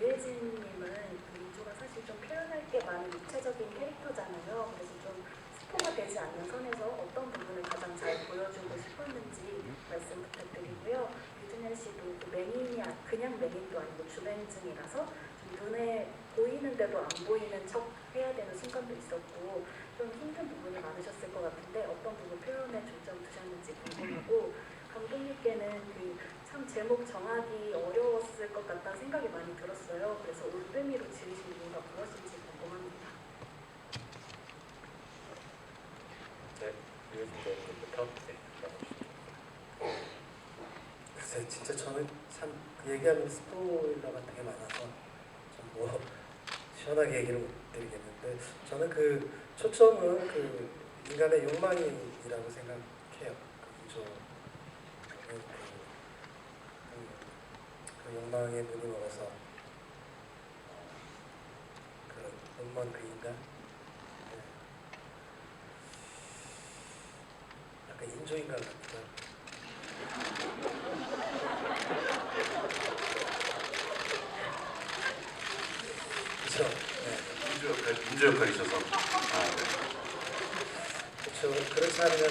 유해진님은 그 민주가 사실 좀 표현할 게 많은 입체적인 캐릭터잖아요. 그래서 좀 스포가 되지 않는 선에서 어떤 부분을 가장 잘 보여주고 싶었는지 말씀 부탁드리고요. 유준현 씨도 그 맹인이 아- 그냥 맹인도 아니고 주맹증이라서 좀 눈에 보이는데도 안 보이는 척 해야 되는 순간도 있었고 좀 힘든 부분이 많으셨을 것 같은데 어떤 부분 표현에 중점 두셨는지 궁금하고 감독님께는 그 참 제목 정하기 어려웠을 것 같다는 생각이 많이 들었어요. 그래서 올빼미로 지으신 이유가 무엇인지 궁금합니다. 네, 유해진 배우님부터 네. 글쎄 진짜 저는 참 얘기하면 스포일러가 되게 많아서 좀뭐 시원하게 얘기를 못 드리겠는데 저는 그 초점은 그 인간의 욕망이라고 생각해요. 그 구조 그, 그, 그 욕망에 눈이 멀어서 어, 그런 눈먼 그 인간 네. 약간 인조인간 같기도 그렇죠. 네. 민주 역할, 민주 역할이셔서 아, 네. 그렇죠. 그렇지 않으면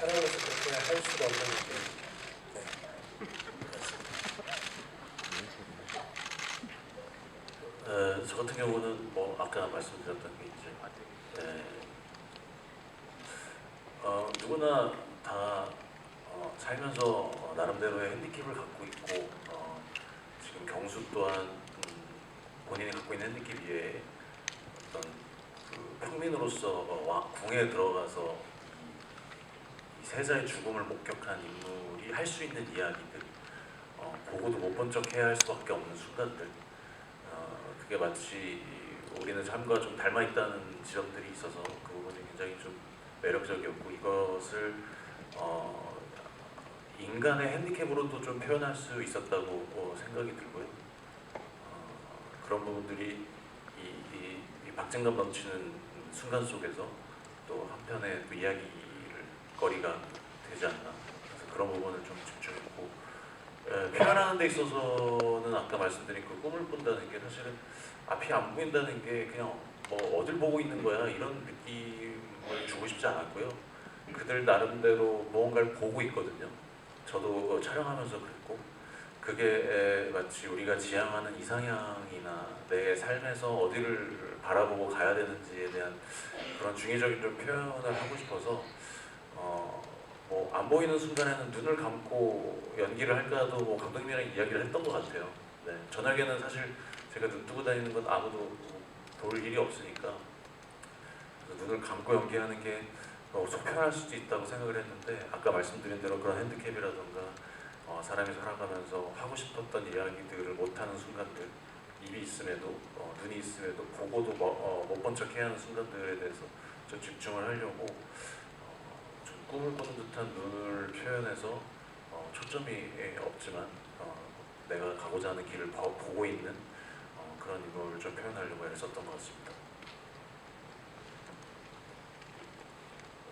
사람으로서 그렇게 할 수가 없는 거죠. 네. 에, 저 같은 경우는 뭐 아까 말씀드렸던 게 이제 에, 어, 누구나 다 어, 살면서 어, 나름대로의 핸디캡을 갖고 있고 어, 지금 경수 또한 음, 본인이 갖고 있는 핸디캡 위에 어떤 그 평민으로서 어, 와, 궁에 들어가서 이, 이 세자의 죽음을 목격한 인물이 할 수 있는 이야기들 어, 보고도 못 본 척 해야 할 수밖에 없는 순간들 어, 그게 마치 우리는 삶과 좀 닮아 있다는 지점들이 있어서 그 부분이 굉장히 좀 매력적이었고 이것을 어, 인간의 핸디캡으로도 좀 표현할 수 있었다고 어, 생각이 들고요. 어, 그런 부분들이 이, 이, 이 박진감 넘치는 순간 속에서 또 한편의 또 이야기를 거리가 되지 않나 그래서 그런 부분을 좀 집중했고 에, 표현하는 데 있어서는 아까 말씀드린 그 꿈을 꾼다는 게 사실은 앞이 안 보인다는 게 그냥 뭐 어딜 보고 있는 거야 이런 느낌을 주고 싶지 않았고요. 그들 나름대로 무언가를 보고 있거든요. 저도 어, 촬영하면서 그랬고 그게 에, 마치 우리가 지향하는 이상향이나 내 삶에서 어디를 바라보고 가야 되는지에 대한 그런 중의적인 좀 표현을 하고 싶어서 어, 뭐 안 보이는 순간에는 눈을 감고 연기를 할까도 뭐 감독님이랑 이야기를 했던 것 같아요. 네, 저녁에는 사실 제가 눈 뜨고 다니는 건 아무도 볼 일이 없으니까 눈을 감고 연기하는 게 어, 속편할 수도 있다고 생각을 했는데 아까 말씀드린 대로 그런 핸드캡이라던가 어, 사람이 살아가면서 하고 싶었던 이야기들을 못하는 순간들 입이 있음에도 어, 눈이 있음에도 보고도 어, 못본 척 해야 하는 순간들에 대해서 좀 집중을 하려고 어, 좀 꿈을 꾸는 듯한 눈을 표현해서 어, 초점이 예, 없지만 어, 내가 가고자 하는 길을 봐- 보고 있는 어, 그런 이걸 좀 표현하려고 애를 썼던 것 같습니다.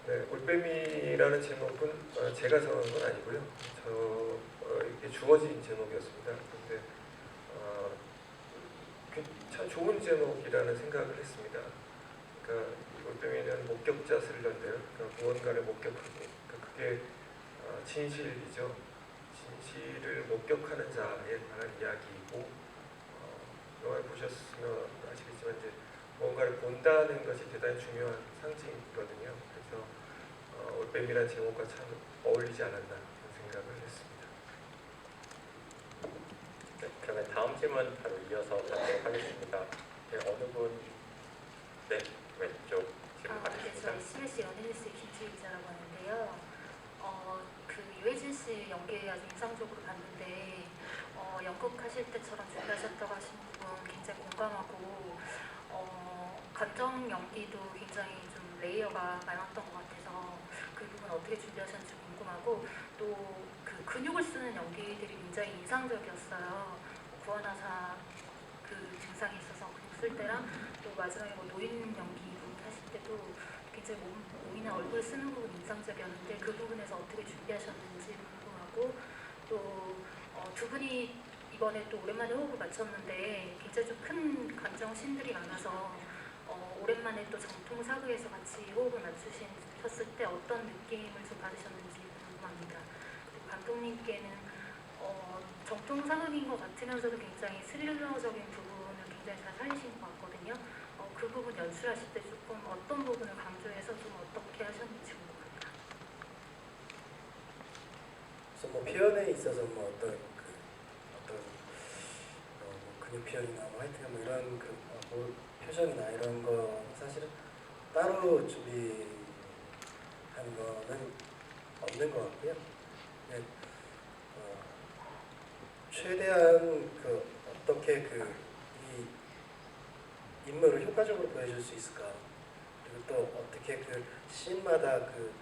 네, 올빼미라는 제목은 어, 제가 정한 건 아니고요. 저 어, 이게 주어진 제목이었습니다. 근데 어, 그- 참 좋은 제목이라는 생각을 했습니다. 그러니까 이 올빼미는 목격자 스릴러인데요. 그러니까 무언가를 목격하고, 그러니까 그게 어, 진실이죠. 진실을 목격하는 자에 관한 이야기이고, 어, 영화를 보셨으면 아시겠지만 이제 뭔가를 본다는 것이 대단히 중요한 상징이거든요. 그래서 어, 올빼미란 제목과 참 어울리지 않았나 생각을 했습니다. 네, 그러면 다음 질문 바로 이어서 받도록 하겠습니다. 네, 어느 분? 네, 왼쪽 질문 아, 네, 저 받으십니다. SBS 연예뉴스 김주희 기자라고 하는데요. 어, 그 유해진 씨 연기 아주 인상적으로 봤는데 어, 연극 하실 때처럼 준비하셨다고 하신 부분 굉장히 공감하고 어, 감정 연기도 굉장히 좀 레이어가 많았던 것 같아서 그 부분 어떻게 준비하셨는지 궁금하고 또 그 근육을 쓰는 연기들이 굉장히 인상적이었어요. 구원하사 그 증상이 있어서 근육 쓸 때랑 또 마지막에 뭐 노인 연기 하실 때도 굉장히 몸, 몸이나 얼굴 쓰는 부분 인상적이었는데 그 부분에서 어떻게 준비하셨는지 궁금하고 또 어, 두 분이 이번에 또 오랜만에 호흡을 맞췄는데 굉장히 좀 큰 감정 신들이 많아서 어, 오랜만에 또 정통 사극에서 같이 호흡을 맞추셨을 때 어떤 느낌을 좀 받으셨는지 궁금합니다. 감독님께는 어, 정통 사극인 것 같으면서도 굉장히 스릴러적인 부분을 굉장히 잘 살리신 것 같거든요. 어, 그 부분 연출하실 때 조금 어떤 부분을 강조해서 좀 어떻게 하셨는지 궁금합니다. 뭐 표현에 있어서 뭐 어떤 그 어떤 어, 뭐 근육 표현이나 뭐 하여튼 뭐 이런 그 어, 뭐 표정이나 이런 거 사실은 따로 준비한 거는 없는 것 같고요. 네, 어, 최대한 그 어떻게 그이 인물을 효과적으로 보여줄 수 있을까 그리고 또 어떻게 그 씬마다 그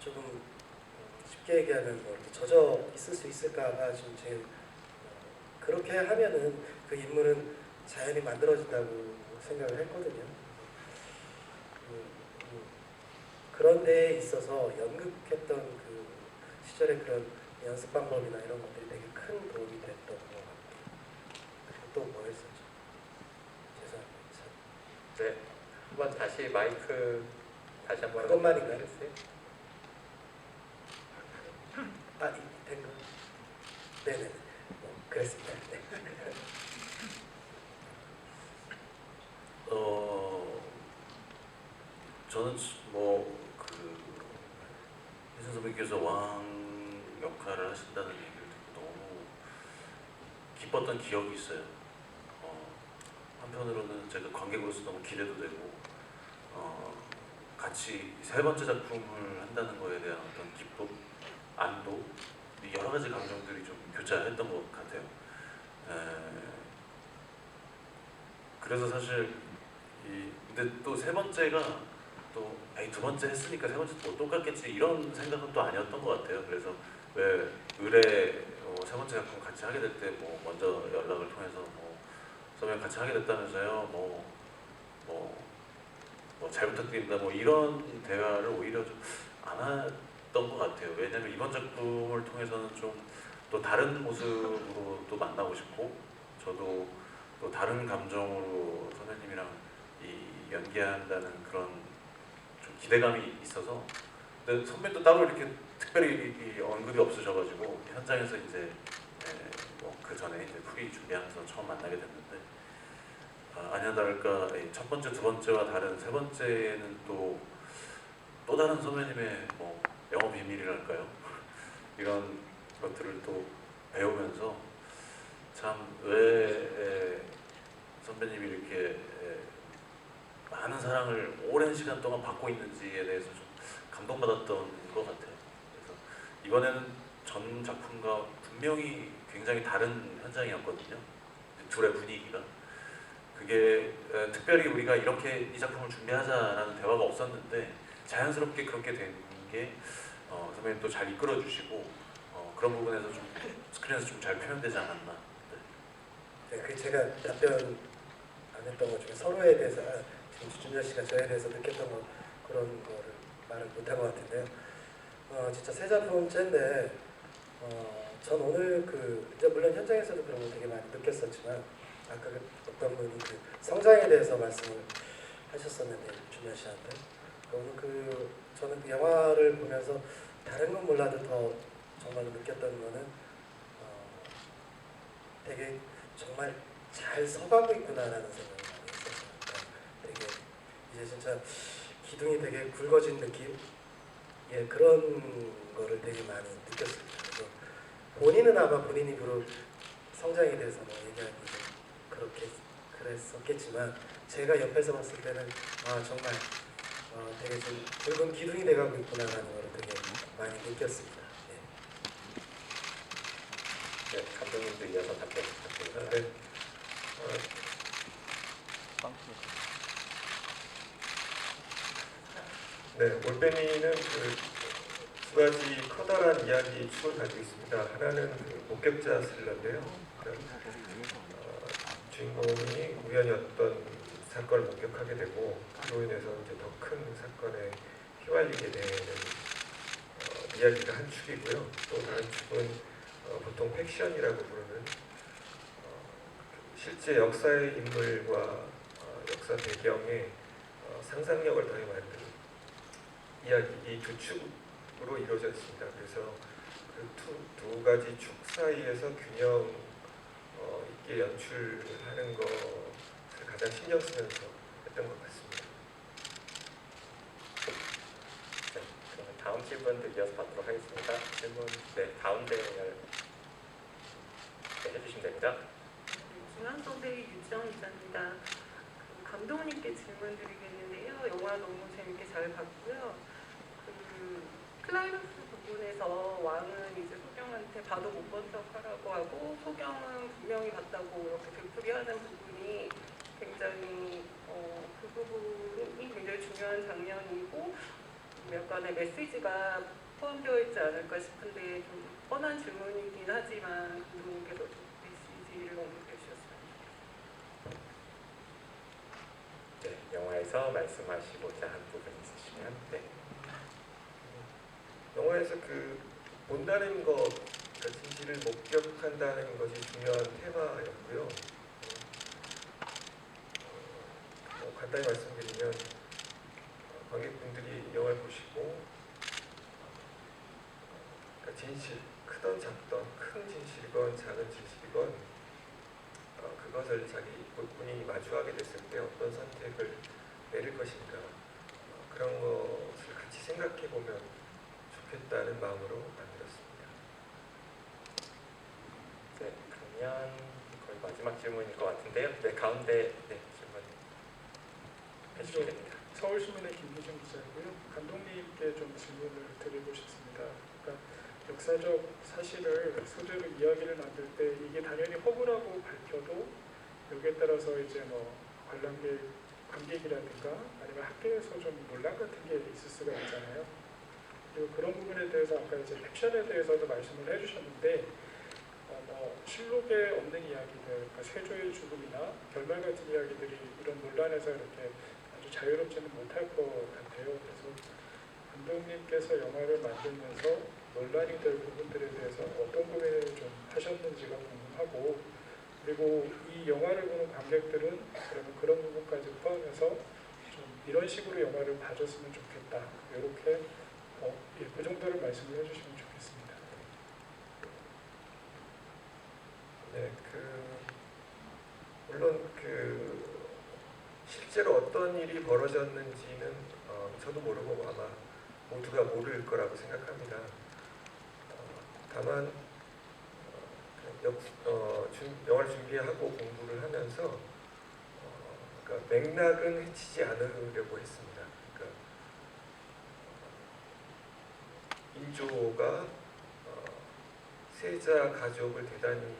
조금 어, 쉽게 얘기하면 뭐 이렇게 젖어 있을 수 있을까가 지금 제일 어, 그렇게 하면은 그 인물은 자연히 만들어진다고 생각을 했거든요. 음, 음, 그런 데에 있어서 연극했던 그 시절의 그런 연습 방법이나 이런 것들이 되게 큰 도움이 됐던 것 같아요. 그리고 또뭐 했었죠? 네, 한번 다시 마이크 다시 한번 그것만인가요? 해주세요. 아, 이- 된 거? 네네. 뭐, 그랬습니다. 네. 어 저는 뭐그 혜선 선배께서 왕 역할을 하신다는 얘기를 듣고 너무 기뻤던 기억이 있어요. 어, 한편으로는 제가 관객으로서 너무 기대도 되고 어, 같이 세 번째 작품을 한다는 거에 대한 어떤 기쁨, 안도 이 여러 가지 감정들이 좀 교차했던 것 같아요. 에, 그래서 사실 이 근데 또 세 번째가 또 에이 두 번째 했으니까 세 번째 또 똑같겠지 이런 생각은 또 아니었던 것 같아요. 그래서 왜 의뢰 어, 세 번째 작품 같이 하게 될 때 뭐 먼저 연락을 통해서 뭐 선배님 같이 하게 됐다면서요. 뭐 뭐 뭐 잘 부탁드립니다. 뭐 이런 대화를 오히려 좀 안 했던 것 같아요. 왜냐면 이번 작품을 통해서는 좀 또 다른 모습으로 또 만나고 싶고 저도 또 다른 감정으로 선배님이랑 이 연기한다는 그런 좀 기대감이 있어서 근데 선배도 따로 이렇게 특별히 이 언급이 없으셔가지고 현장에서 이제 뭐 그 전에 이제 프리 준비하면서 처음 만나게 됐는데 아, 아니나 다를까 이첫 번째 두 번째와 다른 세 번째는 또 또 다른 선배님의 뭐 영어 비밀이랄까요 이런 것들을 또 배우면서 참왜 선배님이 이렇게 에, 많은 사랑을 오랜 시간 동안 받고 있는지에 대해서 좀 감동받았던 것 같아요. 그래서 이번에는 전 작품과 분명히 굉장히 다른 현장이었거든요. 둘의 분위기가 그게 에, 특별히 우리가 이렇게 이 작품을 준비하자라는 대화가 없었는데 자연스럽게 그렇게 된 게 어, 선배님 또 잘 이끌어 주시고 어, 그런 부분에서 좀 스크린에서 좀 잘 표현되지 않았나. 네. 네, 그 제가 답변 안 했던 것 중에 서로에 대해서 아, 지금 주준열 씨가 저에 대해서 느꼈던 거 그런 거를 말을 못한 것 같은데요. 어, 진짜 세 작품째인데 어, 전 오늘 그 이제 물론 현장에서도 그런 거 되게 많이 느꼈었지만 아까 그 어떤 분이 그 성장에 대해서 말씀을 하셨었는데 준열 씨한테 오늘 그 저는 그 영화를 보면서 다른 건 몰라도 더 정말로 느꼈던 거는 어, 되게 정말 잘 서가고 있구나라는 생각을 많이 했었어요. 그러니까 되게 이제 진짜 기둥이 되게 굵어진 느낌, 예 그런 거를 되게 많이 느꼈습니다. 그래서 본인은 아마 본인 입으로 성장에 대해서 뭐 얘기하기 좀 그렇게 그랬었겠지만 제가 옆에서 봤을 때는 아 정말 어, 되게 좀 굵은 기둥이 돼가고 있구나라는 거를 되게 많이 느꼈습니다. 예. 네, 감독님도 이어서 답변 부탁드립니다. 네. 어, 네, 올빼미는 그 두 가지 커다란 이야기 축을 가지고 있습니다. 하나는 그 목격자 스릴러인데요. 그러니까, 어, 주인공이 우연히 어떤 사건을 목격하게 되고 그로 인해서 이제 더 큰 사건에 휘말리게 되는 어, 이야기가 한 축이고요. 또 다른 축은 어, 보통 팩션이라고 부르는 실제 역사의 인물과 어, 역사 배경에 어, 상상력을 더해 만든 이야기 이 두 축으로 이루어져 있습니다. 그래서 그 두 가지 축 사이에서 균형 어, 연출하는 것을 가장 신경 쓰면서 했던 것 같습니다. 네, 그러면 다음 질문 이어서 받도록 하겠습니다. 질문 네 가운데 네, 해주시면 됩니다. 기자입니다. 그 감독님께 질문 드리겠는데요. 영화 너무 재밌게 잘 봤고요. 그 클라이막스 부분에서 소경한테 봐도 못 본 척하라고 하고 소경은 분명히 봤다고 이렇게 되풀이하는 부분이 굉장히 어, 그 부분이 굉장히 중요한 장면이고 약간의 메시지가 포함되어 있지 않을까 싶은데 좀 뻔한 질문이긴 하지만 감독님께서 좀 메시지를 언급해 주셨으면 좋겠습니다. 네, 영화에서 말씀하시고자 한 부분 있으시면 네. 영화에서 그 본다는 것, 그 진실을 목격한다는 것이 중요한 테마였고요. 어, 뭐 간단히 말씀드리면 어, 관객분들이 영화를 보시고 그 진실, 크던 작던 큰 진실이건 작은 진실이건 어, 그것을 자기 본인이 마주하게 됐을 때 어떤 선택을 내릴 것인가 어, 그런 것을 같이 생각해 보면 좋겠다는 마음으로 만들었습니다. 네, 그러면 거의 마지막 질문일 것 같은데요. 네, 가운데 네, 질문 해주시면 됩니다. 서울신문의 김기준 기자이고요. 감독님께 좀 질문을 드리고 싶습니다. 그러니까 역사적 사실을 소재로 이야기를 만들 때 이게 당연히 허구라고 밝혀도 여기에 따라서 이제 뭐 관람객 관객이라든가 아니면 학교에서 좀 논란 같은 게 있을 수가 있잖아요. 그리고 그런 부분에 대해서 아까 이제 픽션에 대해서도 말씀을 해주셨는데 어, 뭐 실록에 없는 이야기들, 그러니까 세조의 죽음이나 결말 같은 이야기들이 이런 논란에서 이렇게 아주 자유롭지는 못할 것 같아요. 그래서 감독님께서 영화를 만들면서 논란이 될 부분들에 대해서 어떤 고민을 좀 하셨는지가 궁금하고 그리고 이 영화를 보는 관객들은 그러면 그런 부분까지 포함해서 좀 이런 식으로 영화를 봐줬으면 좋겠다. 이렇게 어, 예, 그 정도를 말씀을 해주시면 좋겠습니다. 네, 그 물론 그 실제로 어떤 일이 벌어졌는지는 어, 저도 모르고 아마 모두가 모를 거라고 생각합니다. 어, 다만 어, 역, 어, 준, 영화를 준비하고 공부를 하면서 어, 그러니까 맥락은 해치지 않으려고 했습니다. 그러니까 인조가 어, 세자 가족을 대단히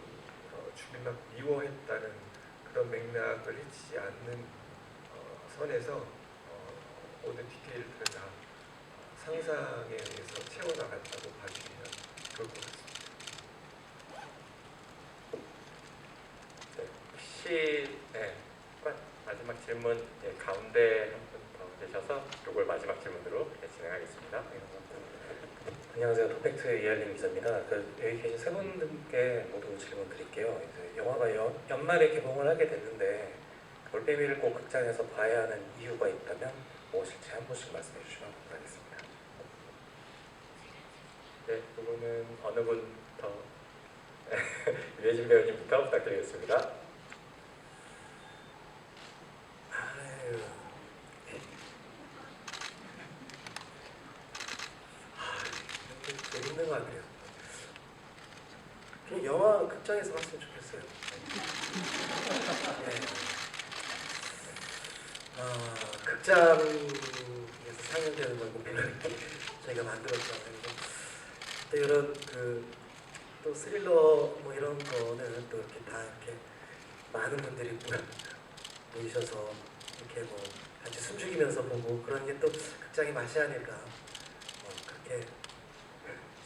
어, 주민막 미워했다는 그런 맥락을 해치지 않는 어, 선에서 어, 모든 디테일들을 다 상상에 의해서 채워나갔다고 봐주시면 좋을 것 같습니다. 네, 혹시 네, 마- 마지막 질문 네, 가운데 한 분 더 계셔서 이걸 마지막 질문으로 네, 진행하겠습니다. 안녕하세요. 토팩트 이할림 기자입니다. 그 여기 계신 세 분께 모두 질문 드릴게요. 이제 영화가 연, 연말에 개봉을 하게 됐는데 올빼미를 꼭 극장에서 봐야 하는 이유가 있다면 무엇일지 한 분씩 말씀해 주시면 감사하겠습니다. 네, 부분은 어느 분 더? 유해진 배우님부터 부탁드리겠습니다. 아유. 아, 이게 되게 힘든 것 같아요. 그냥 영화 극장에서 봤으면 좋겠어요. 네. 아, 극장에서 상영되는 걸 목표로 이렇게 저희가 만들었잖아요. 또 이런 그 또 스릴러 뭐 이런 거는 또 이렇게 다 이렇게 많은 분들이 모- 모이셔서 이렇게 뭐 같이 숨죽이면서 보고 그런 게 또 극장의 맛이 아닐까 뭐 그렇게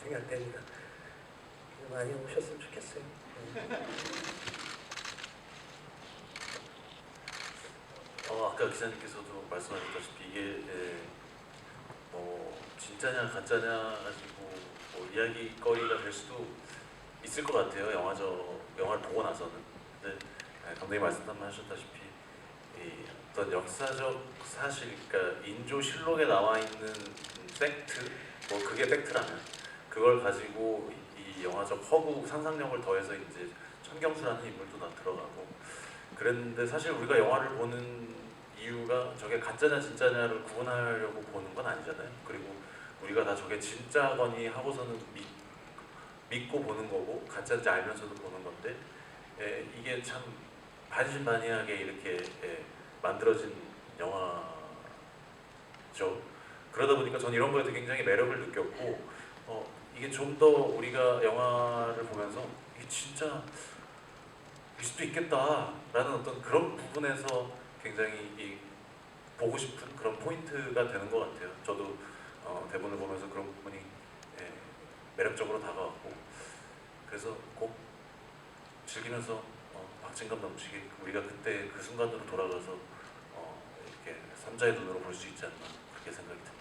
생각됩니다. 많이 오셨으면 좋겠어요. 네. 어, 아까 기자님께서도 말씀하셨다시피 이게 예, 뭐 진짜냐 가짜냐 가지고 뭐 이야기거리가 될 수도 있을 것 같아요. 영화저 영화를 보고 나서는. 근데 예, 감독님 말씀하셨다시피 이 어떤 역사적 사실, 그러니까 인조 실록에 나와 있는 팩트, 뭐 그게 팩트라면 그걸 가지고 이, 이 영화적 허구 상상력을 더해서 이제 천경수라는 인물도 나 들어가고 그랬는데 사실 우리가 영화를 보는 이유가 저게 가짜냐 진짜냐를 구분하려고 보는 건 아니잖아요. 그리고 우리가 다 저게 진짜거니 하고서는 믿, 믿고 보는 거고 가짜인지 알면서도 보는 건데 예, 이게 참 반신반의하게 이렇게 예, 만들어진 영화죠. 그러다 보니까 저는 이런 거에도 굉장히 매력을 느꼈고 어, 이게 좀 더 우리가 영화를 보면서 이게 진짜 일 수도 있겠다라는 어떤 그런 부분에서 굉장히 이 보고 싶은 그런 포인트가 되는 것 같아요. 저도 어, 대본을 보면서 그런 부분이 예, 매력적으로 다가왔고 그래서 꼭 즐기면서 어, 박진감 넘치게 우리가 그때 그 순간으로 돌아가서 어, 이렇게 삼자의 눈으로 볼 수 있지 않나 그렇게 생각이 듭니다.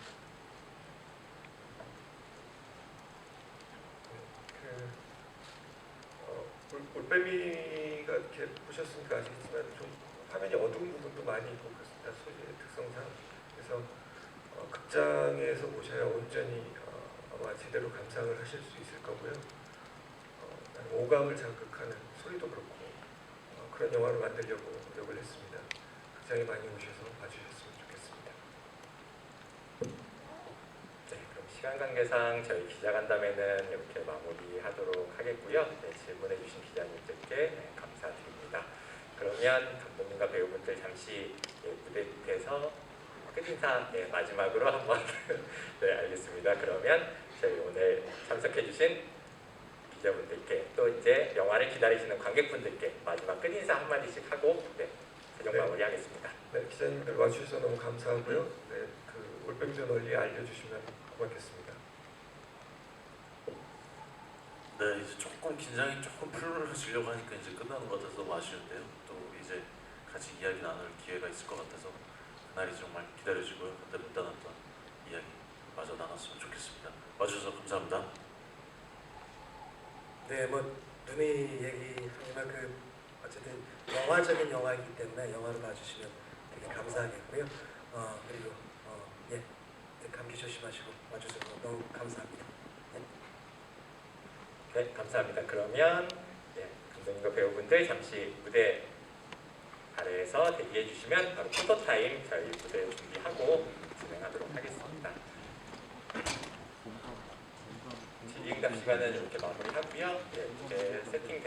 그 어, 올- 올빼미가 이렇게 보셨으니까 아시겠지만 좀 화면이 어두운 부분도 많이 있고 그렇습니다. 소재의 특성상 그래서 어, 극장에서 보셔야 온전히 어, 아마 제대로 감상을 하실 수 있을 거고요. 어, 오감을 자극하는 소리도 그렇고 어, 그런 영화를 만들려고 노력을 했습니다. 극장에 많이 오셔서 봐주셨으면 좋겠습니다. 네, 그럼 시간 관계상 저희 기자간담회는 이렇게 마무리하도록 하겠고요. 네, 질문해주신 기자님들께 네, 감사드립니다. 그러면 감독님과 배우분들 잠시 예, 무대 밑에서 끝인사 예, 마지막으로 한번 네 알겠습니다. 그러면 저희 오늘 참석해주신 기자분들께 또 이제 영화를 기다리시는 관객분들께 마지막 끝인사 한마디씩 하고 네, 최종 네. 마무리하겠습니다. 네, 기자님들 와주셔서 너무 감사하고요. 네, 그 올빼미도 널리 알려주시면 고맙겠습니다. 네, 이제 조금 긴장이 조금 풀어지려고 하니까 이제 끝나는 것 같아서 너무 아쉬운데요. 또 이제 같이 이야기 나눌 기회가 있을 것 같아서 그날이 정말 기다려지고요. 그때 못다놨던 이야기 마저 나눴으면 좋겠습니다. 와주셔서 감사합니다. 네, 뭐 눈이 얘기하지만 그 어쨌든 영화적인 영화이기 때문에 영화로 봐주시면 되게 감사하겠고요. 어 그리고 어, 예 네, 감기 조심하시고 와주셔서 너무 감사합니다. 네, 감사합니다. 그러면 예, 감독님과 배우분들 잠시 무대 아래에서 대기해 주시면 바로 포토 타임 저희 무대 준비하고 진행하도록 하겠습니다. 질의 응답 시간은 이렇게 마무리하고요. 예, 이제 세팅되는